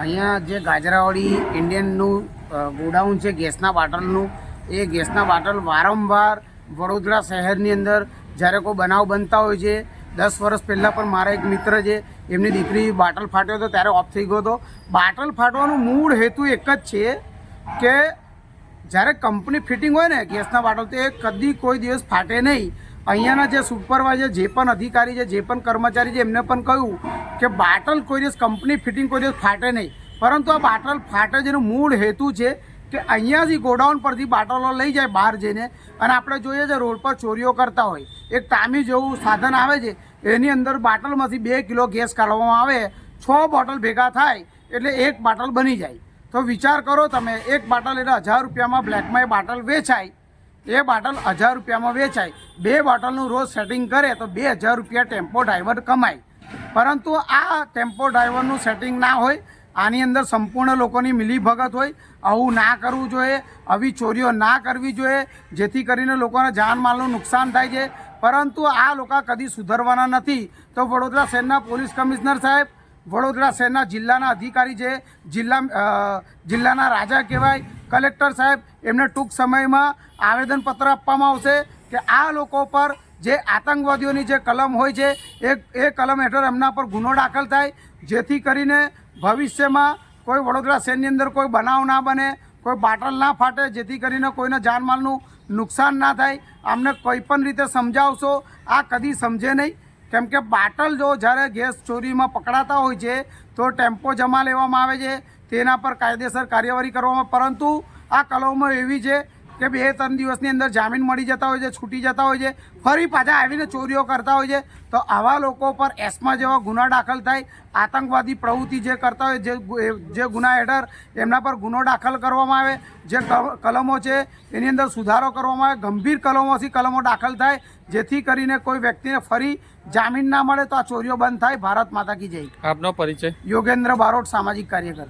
અહીંયા જે ગાજરાવાળી ઇન્ડિયનનું ગોડાઉન છે, ગેસના બાટલનું, એ ગેસના બાટલ વારંવાર વડોદરા શહેરની અંદર જ્યારે કોઈ બનાવ બનતા હોય છે, દસ વર્ષ પહેલાં પણ મારા એક મિત્ર છે, એમની દીકરી બાટલ ફાટ્યો હતો, ત્યારે ઓફ થઈ ગયો હતો. બાટલ ફાટવાનું મૂળ હેતુ એક જ છે કે જ્યારે કંપની ફિટિંગ હોય ને ગેસના બાટલ, તો એ કદી કોઈ દિવસ ફાટે નહીં. અહીંયાના જે સુપરવાઇઝર જે પણ અધિકારી છે, જે પણ કર્મચારી છે, એમને પણ કહ્યું કે બાટલ કોઈ દિવસ કંપની ફિટિંગ કોઈ દિવસ ફાટે નહીં. પરંતુ આ બાટલ ફાટે જેનો મૂળ હેતુ છે કે અહીંયાથી ગોડાઉન પરથી બાટલો લઈ જાય બહાર જઈને. અને આપણે જોઈએ છે, રોડ પર ચોરીઓ કરતા હોય. એક તામી જેવું સાધન આવે છે, એની અંદર બાટલમાંથી બે કિલો ગેસ કાઢવામાં આવે. છ બોટલ ભેગા થાય, એટલે એક બાટલ બની જાય. તો વિચાર કરો તમે, એક બાટલ એટલે હજાર રૂપિયામાં બ્લેકમાં એ બાટલ વેચાય. એ બોટલ હજાર રૂપિયામાં વેચાય. બે બોટલનું રોજ સેટિંગ કરે તો બે હજાર રૂપિયા ટેમ્પો ડ્રાઈવર કમાય. પરંતુ આ ટેમ્પો ડ્રાઈવરનું સેટિંગ ના હોય, આની અંદર સંપૂર્ણ લોકોની મિલીભગત હોય, આવું ના કરવું જોઈએ, આવી ચોરીઓ ના કરવી જોઈએ, જેથી કરીને લોકોને જાનમાલનું નુકસાન થાય છે. પરંતુ આ લોકો કદી સુધરવાના નથી. તો વડોદરા શહેરના પોલીસ કમિશનર સાહેબ, વડોદરા શહેરના જિલ્લાના અધિકારી છે, જિલ્લા જિલ્લાના રાજા કહેવાય કલેક્ટર સાહેબ, એમને ટૂંક સમયમાં આવેદનપત્ર આપવામાં આવશે કે આ લોકો પર જે આતંકવાદીઓની જે કલમ હોય છે, એ એ કલમ હેઠળ એમના પર ગુનો દાખલ થાય, જેથી કરીને ભવિષ્યમાં કોઈ વડોદરા શહેરની અંદર કોઈ બનાવ ના બને, કોઈ બાટલ ના ફાટે, જેથી કરીને કોઈને જાનમાલનું નુકસાન ના થાય. અમને કોઈ પણ રીતે સમજાવશો, આ કદી સમજે નહીં. કેમ કે બાટલ જો જ્યારે ગેસ ચોરીમાં પકડાતા હોય છે, તો ટેમ્પો જમા લેવામાં આવે છે તેના પર કાયદેસર કાર્યવાહી કરવામાં પરંતુ આ કલમો એવી છે કે બે ત્રણ દિવસની અંદર જામીન મળી જતા હોય છે છૂટી જતા હોય છે ફરી પાછા આવીને ચોરીઓ કરતા હોય છે. તો આવા લોકો પર એસ્મા જેવા ગુના દાખલ થાય આતંકવાદી પ્રવૃત્તિ જે કરતા હોય જે જે ગુના હેઠળ એમના પર ગુનો દાખલ કરવામાં આવે જે કલમો છે એની અંદર સુધારો કરવામાં આવે ગંભીર કલમોથી કલમો દાખલ થાય જેથી કરીને કોઈ વ્યક્તિને ફરી જામીન ના મળે તો આ ચોરીઓ બંધ થાય. ભારત માતા કી જય. આપનો પરિચય? યોગેન્દ્ર બારોટ સામાજિક કાર્યકર.